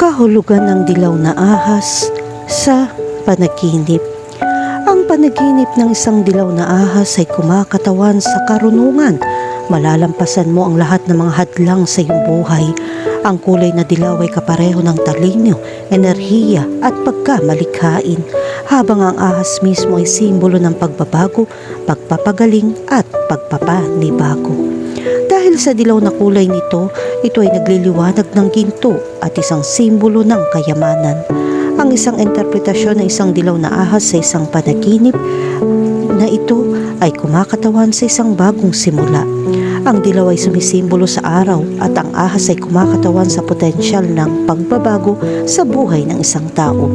kahulugan ng dilaw na ahas sa panaginip. Ang panaginip ng isang dilaw na ahas ay kumakatawan sa karunungan. Malalampasan mo ang lahat ng mga hadlang sa iyong buhay. Ang kulay na dilaw ay kapareho ng talino, enerhiya at pagkamalikhain, habang ang ahas mismo ay simbolo ng pagbabago, pagpapagaling at pagpapanibago. Dahil sa dilaw na kulay nito, ito ay nagliliwanag ng ginto at isang simbolo ng kayamanan. Ang isang interpretasyon ng isang dilaw na ahas sa isang panaginip na ito ay kumakatawan sa isang bagong simula. Ang dilaw ay sumisimbolo sa araw at ang ahas ay kumakatawan sa potensyal ng pagbabago sa buhay ng isang tao.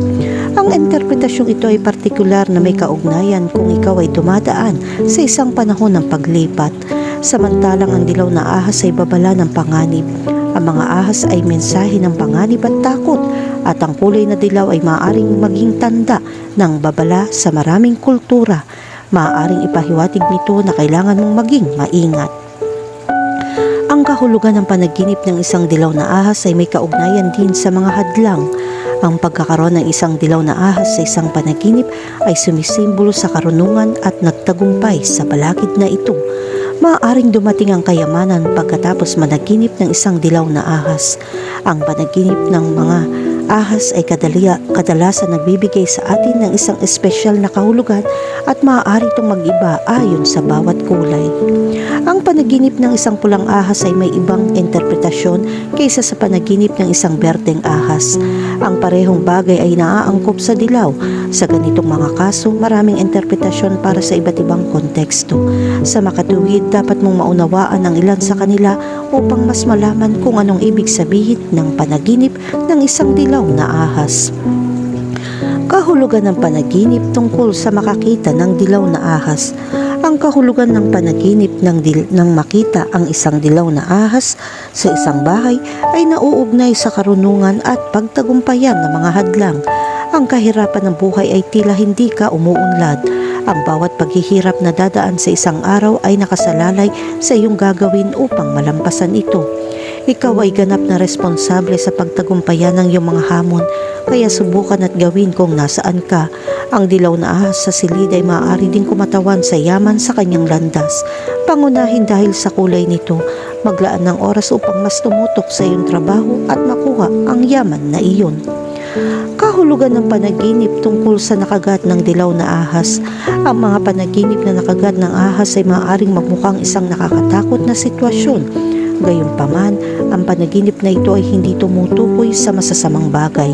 Ang interpretasyong ito ay partikular na may kaugnayan kung ikaw ay dumadaan sa isang panahon ng paglipat. Samantalang ang dilaw na ahas ay babala ng panganib. Ang mga ahas ay mensahe ng panganib at takot at ang kulay na dilaw ay maaaring maging tanda ng babala sa maraming kultura. Maaaring ipahiwatig nito na kailangan mong maging maingat. Ang kahulugan ng panaginip ng isang dilaw na ahas ay may kaugnayan din sa mga hadlang. Ang pagkakaroon ng isang dilaw na ahas sa isang panaginip ay sumisimbolo sa karunungan at nagtagumpay sa balakid na ito. Maaaring dumating ang kayamanan pagkatapos managinip ng isang dilaw na ahas. Ang panaginip ng mga ahas ay kadalya, kadalasan nagbibigay sa atin ng isang espesyal na kahulugan at maaari itong mag-iba ayon sa bawat kulay. Ang panaginip ng isang pulang ahas ay may ibang interpretasyon kaysa sa panaginip ng isang berdeng ahas. Ang parehong bagay ay naaangkop sa dilaw. Sa ganitong mga kaso, maraming interpretasyon para sa iba't ibang konteksto. Sa makatuwid, dapat mong maunawaan ang ilan sa kanila upang mas malaman kung anong ibig sabihin ng panaginip ng isang dilaw na ahas. Kahulugan ng panaginip tungkol sa makakita ng dilaw na ahas. Ang kahulugan ng panaginip ng, dil- ng makita ang isang dilaw na ahas sa isang bahay ay nauugnay sa karunungan at pagtagumpayan ng mga hadlang. Ang kahirapan ng buhay ay tila hindi ka umuunlad. Ang bawat paghihirap na dadaan sa isang araw ay nakasalalay sa iyong gagawin upang malampasan ito. Ikaw ay ganap na responsable sa pagtagumpayan ng iyong mga hamon, kaya subukan at gawin kung nasaan ka. Ang dilaw na ahas sa silid ay maaari din kumatawan sa yaman sa kanyang landas. Pangunahin dahil sa kulay nito, maglaan ng oras upang mas tumutok sa iyong trabaho at makuha ang yaman na iyon. Kahulugan ng panaginip tungkol sa nakagat ng dilaw na ahas. Ang mga panaginip na nakagat ng ahas ay maaaring magmukhang isang nakakatakot na sitwasyon. Gayunpaman, ang panaginip na ito ay hindi tumutukoy sa masasamang bagay.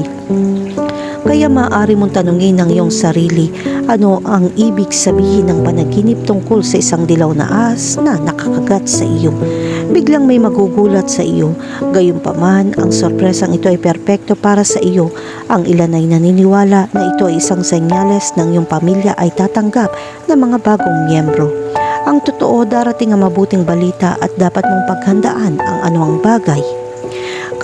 Kaya maaari mong tanungin ng iyong sarili ano ang ibig sabihin ng panaginip tungkol sa isang dilaw na ahas na nakakagat sa iyo. Biglang may magugulat sa iyo. Gayunpaman, ang sorpresang ito ay perpekto para sa iyo. Ang ilan ay naniniwala na ito ay isang senyales ng iyong pamilya ay tatanggap ng mga bagong miyembro. Ang totoo, darating ang mabuting balita at dapat mong paghandaan ang anuang bagay.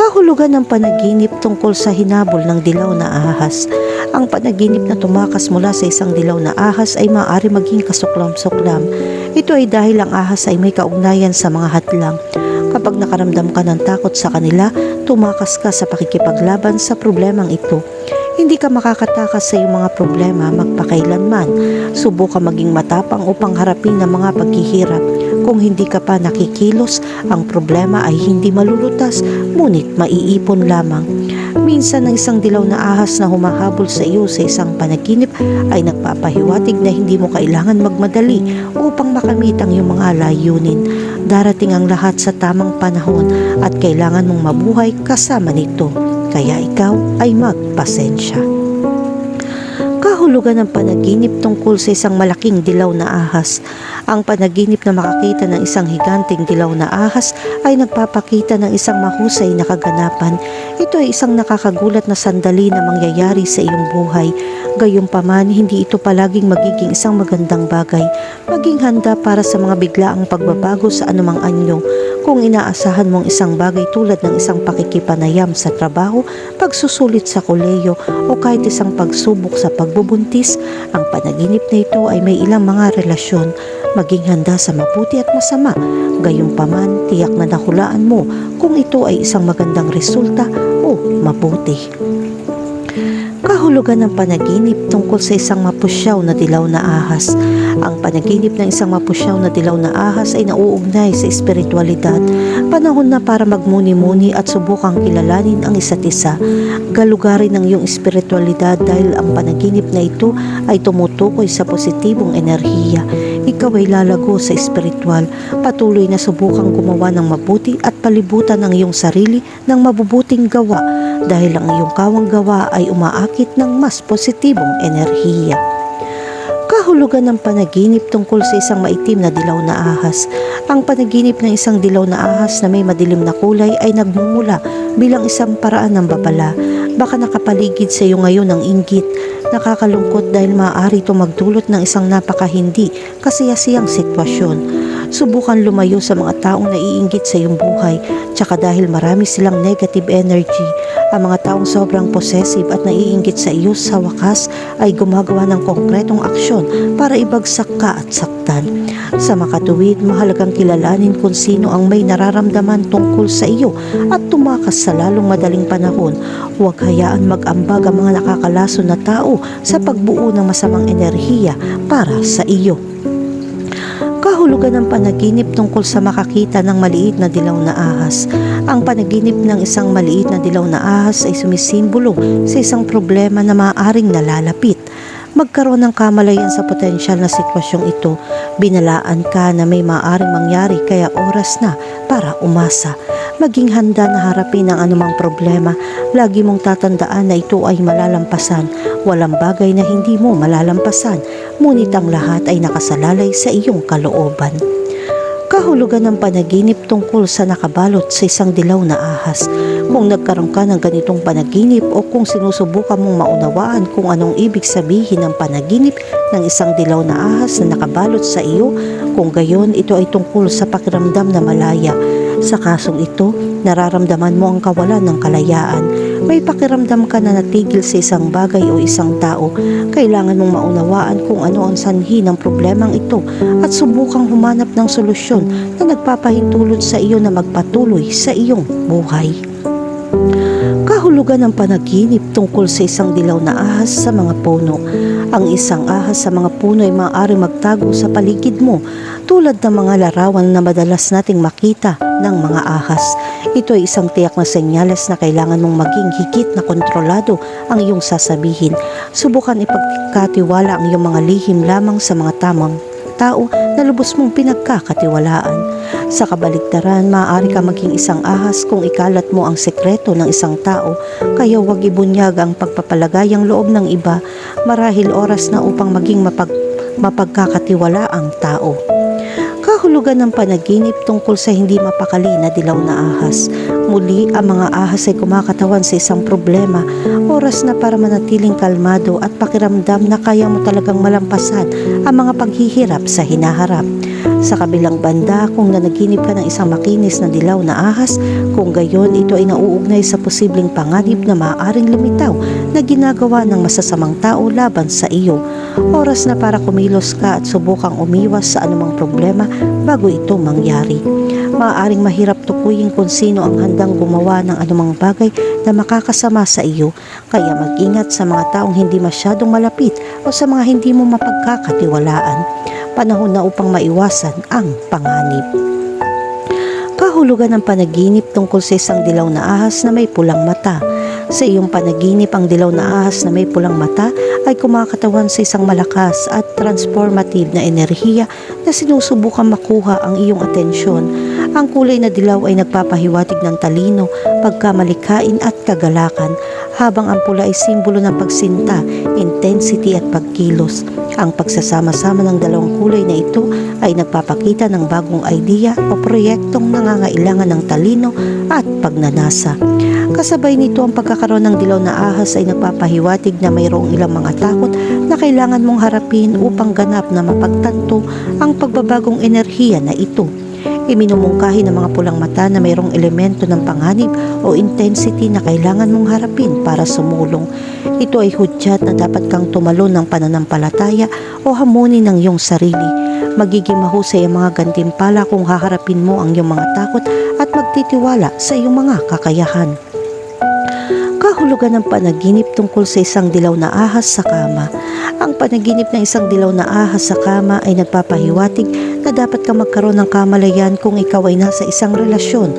Kahulugan ng panaginip tungkol sa hinabol ng dilaw na ahas. Ang panaginip na tumakas mula sa isang dilaw na ahas ay maaari maging kasuklam-suklam. Ito ay dahil ang ahas ay may kaugnayan sa mga hadlang. Kapag nakaramdam ka ng takot sa kanila, tumakas ka sa pakikipaglaban sa problemang ito. Hindi ka makakatakas sa iyong mga problema magpakailanman. Subukan maging matapang upang harapin ang mga paghihirap. Kung hindi ka pa nakikilos, ang problema ay hindi malulutas, ngunit maiipon lamang. Minsan ang isang dilaw na ahas na humahabol sa iyo sa isang panaginip ay nagpapahiwatig na hindi mo kailangan magmadali upang makamit ang iyong mga layunin. Darating ang lahat sa tamang panahon at kailangan mong mabuhay kasama nito. Kaya ikaw ay magpasensya. Kahulugan ng panaginip tungkol sa isang malaking dilaw na ahas. Ang panaginip na makakita ng isang higanting dilaw na ahas ay nagpapakita ng isang mahusay na kaganapan. Ito ay isang nakakagulat na sandali na mangyayari sa iyong buhay. Gayunpaman, hindi ito palaging magiging isang magandang bagay. Maging handa para sa mga biglaang pagbabago sa anumang anyo. Kung inaasahan mong isang bagay tulad ng isang pakikipanayam sa trabaho, pagsusulit sa koleyo o kahit isang pagsubok sa pagbubuntis, ang panaginip na ito ay may ilang mga relasyon. Maging handa sa mabuti at masama. Gayunpaman, tiyak na nahulaan mo kung ito ay isang magandang resulta o mabuti. Kahulugan ng panaginip tungkol sa isang mapusyaw na dilaw na ahas. Ang panaginip ng isang mapusyaw na dilaw na ahas ay nauugnay sa espiritualidad. Panahon na para magmuni-muni at subukang kilalanin ang isa't isa. Galugarin ng iyong espiritualidad dahil ang panaginip na ito ay tumutukoy sa positibong enerhiya. Ikaw ay lalago sa espiritual, patuloy na subukang gumawa ng mabuti at palibutan ang iyong sarili ng mabubuting gawa dahil ang iyong kawang gawa ay umaakit ng mas positibong enerhiya. Kahulugan ng panaginip tungkol sa isang maitim na dilaw na ahas. Ang panaginip ng isang dilaw na ahas na may madilim na kulay ay nagmumula bilang isang paraan ng babala. Baka nakapaligid sa iyo ngayon ng inggit. Nakakalungkot dahil maaari ito magdulot ng isang napakahindi kasiyasiyang sitwasyon. Subukan lumayo sa mga taong naiinggit sa iyong buhay, tsaka dahil marami silang negative energy, ang mga taong sobrang possessive at naiinggit sa iyo sa wakas ay gumagawa ng konkretong aksyon para ibagsak ka at saktan. Sa makatuwid, mahalagang kilalanin kung sino ang may nararamdaman tungkol sa iyo at tumakas sa lalong madaling panahon. Huwag hayaan mag-ambag ang mga nakakalaso na tao sa pagbuo ng masamang enerhiya para sa iyo. Kahulugan ng panaginip tungkol sa makakita ng maliit na dilaw na ahas. Ang panaginip ng isang maliit dilaw na ahas ay sumisimbolo sa isang problema na maaaring nalalapit. Magkaroon ng kamalayan sa potensyal na sitwasyong ito, binalaan ka na may maaaring mangyari kaya oras na para umasa. Maging handa na harapin ang anumang problema. Lagi mong tatandaan na ito ay malalampasan. Walang bagay na hindi mo malalampasan. Ngunit ang lahat ay nakasalalay sa iyong kalooban. Kahulugan ng panaginip tungkol sa nakabalot sa isang dilaw na ahas. Kung nagkaroon ka ng ganitong panaginip o kung sinusubukan mong maunawaan kung anong ibig sabihin ng panaginip ng isang dilaw na ahas na nakabalot sa iyo, kung gayon ito ay tungkol sa pakiramdam na malaya. Sa kasong ito, nararamdaman mo ang kawalan ng kalayaan. May pakiramdam ka na natigil sa isang bagay o isang tao. Kailangan mong maunawaan kung ano ang sanhi ng problemang ito at subukang humanap ng solusyon na nagpapahintulot sa iyo na magpatuloy sa iyong buhay. Kahulugan ng panaginip tungkol sa isang dilaw na ahas sa mga puno. Ang isang ahas sa mga puno ay maaari magtago sa paligid mo tulad ng mga larawan na madalas nating makita ng mga ahas. Ito ay isang tiyak na senyales na kailangan mong maging higit na kontrolado ang iyong sasabihin. Subukan ipagkatiwala ang iyong mga lihim lamang sa mga tamang tao na lubos mong pinagkakatiwalaan. Sa kabaligtaran, maaari ka maging isang ahas kung ikalat mo ang sekreto ng isang tao, kaya huwag ibunyag ang pagpapalagayang loob ng iba, marahil oras na upang maging mapag mapagkakatiwala ang tao. Kahulugan ng panaginip tungkol sa hindi mapakali na dilaw na ahas. Muli, ang mga ahas ay kumakatawan sa isang problema. Oras na para manatiling kalmado at pakiramdam na kaya mo talagang malampasan ang mga paghihirap sa hinaharap. Sa kabilang banda, kung nanaginip ka ng isang makinis na dilaw na ahas, kung gayon ito ay nauugnay sa posibleng panganib na maaaring lumitaw na ginagawa ng masasamang tao laban sa iyo. Oras na para kumilos ka at subukang umiwas sa anumang problema bago ito mangyari. Maaaring mahirap tukuyin kung sino ang handang gumawa ng anumang bagay na makakasama sa iyo, kaya mag-ingat sa mga taong hindi masyadong malapit o sa mga hindi mo mapagkakatiwalaan. Panahon na upang maiwasan ang panganib. Kahulugan ng panaginip tungkol sa isang dilaw na ahas na may pulang mata. Sa iyong panaginip, ang dilaw na ahas na may pulang mata ay kumakatawan sa isang malakas at transformative na enerhiya na sinusubukan makuha ang iyong atensyon. Ang kulay na dilaw ay nagpapahiwatig ng talino, pagkamalikain at kagalakan, habang ang pula ay simbolo ng pagsinta, intensity at pagkilos. Ang pagsasama-sama ng dalawang kulay na ito ay nagpapakita ng bagong idea o proyektong nangangailangan ng talino at pagnanasa. Kasabay nito ang pagkakaroon ng dilaw na ahas ay nagpapahiwatig na mayroong ilang mga takot na kailangan mong harapin upang ganap na mapagtanto ang pagbabagong enerhiya na ito. Iminumungkahi ng mga pulang mata na mayroong elemento ng panganib o intensity na kailangan mong harapin para sumulong. Ito ay hudyat na dapat kang tumalon ng pananampalataya o hamunin ng iyong sarili. Magiging mahusay ang mga gantimpala kung haharapin mo ang iyong mga takot at magtitiwala sa iyong mga kakayahan. Kahulugan ng panaginip tungkol sa isang dilaw na ahas sa kama. Ang panaginip ng isang dilaw na ahas sa kama ay nagpapahiwatig na dapat ka magkaroon ng kamalayan kung ikaw ay nasa isang relasyon.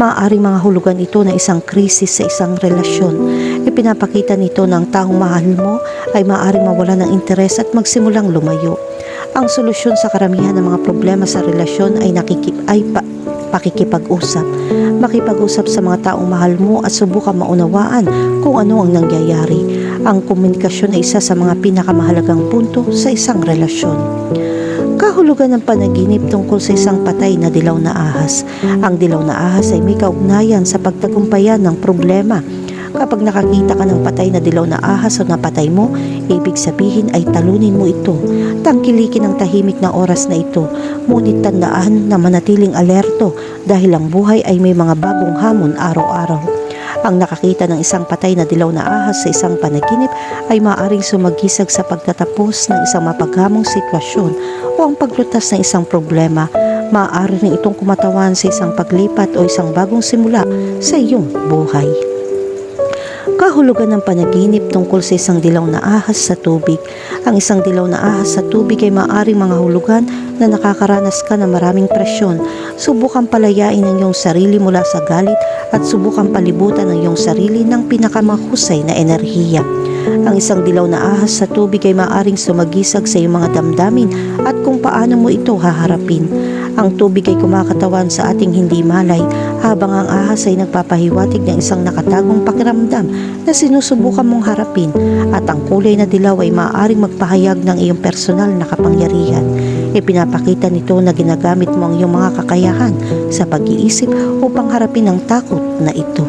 Maaaring mga hulugan ito na isang krisis sa isang relasyon. Ipinapakita nito na taong mahal mo ay maaaring mawala ng interes at magsimulang lumayo. Ang solusyon sa karamihan ng mga problema sa relasyon ay nakikip ay pa, pakikipag-usap. Makipag-usap sa mga taong mahal mo at subukan maunawaan kung ano ang nangyayari. Ang komunikasyon ay isa sa mga pinakamahalagang punto sa isang relasyon. Kahulugan ng panaginip tungkol sa isang patay na dilaw na ahas. Ang dilaw na ahas ay may kaugnayan sa pagtagumpayan ng problema. Kapag nakakita ka ng patay na dilaw na ahas o napatay mo, ibig sabihin ay talunin mo ito. Tangkilikin ang tahimik na oras na ito. Ngunit tandaan na manatiling alerto dahil ang buhay ay may mga bagong hamon araw-araw. Ang nakakita ng isang patay na dilaw na ahas sa isang panaginip ay maaaring sumagisag sa pagtatapos ng isang mapaghamong sitwasyon o ang paglutas ng isang problema. Maaari rin itong kumatawan sa isang paglipat o isang bagong simula sa iyong buhay. Kahulugan ng panaginip tungkol sa isang dilaw na ahas sa tubig. Ang isang dilaw na ahas sa tubig ay maaaring mga hulugan na nakakaranas ka ng maraming presyon. Subukan palayain ang iyong sarili mula sa galit at subukan palibutan ang iyong sarili ng pinakamahusay na enerhiya. Ang isang dilaw na ahas sa tubig ay maaaring sumagisag sa iyong mga damdamin at kung paano mo ito haharapin. Ang tubig ay kumakatawan sa ating hindi malay habang ang ahas ay nagpapahiwatig ng isang nakatagong pakiramdam na sinusubukan mong harapin at ang kulay na dilaw ay maaaring magpahayag ng iyong personal na kapangyarihan. Ipinapakita nito na ginagamit mo ang iyong mga kakayahan sa pag-iisip upang harapin ang takot na ito.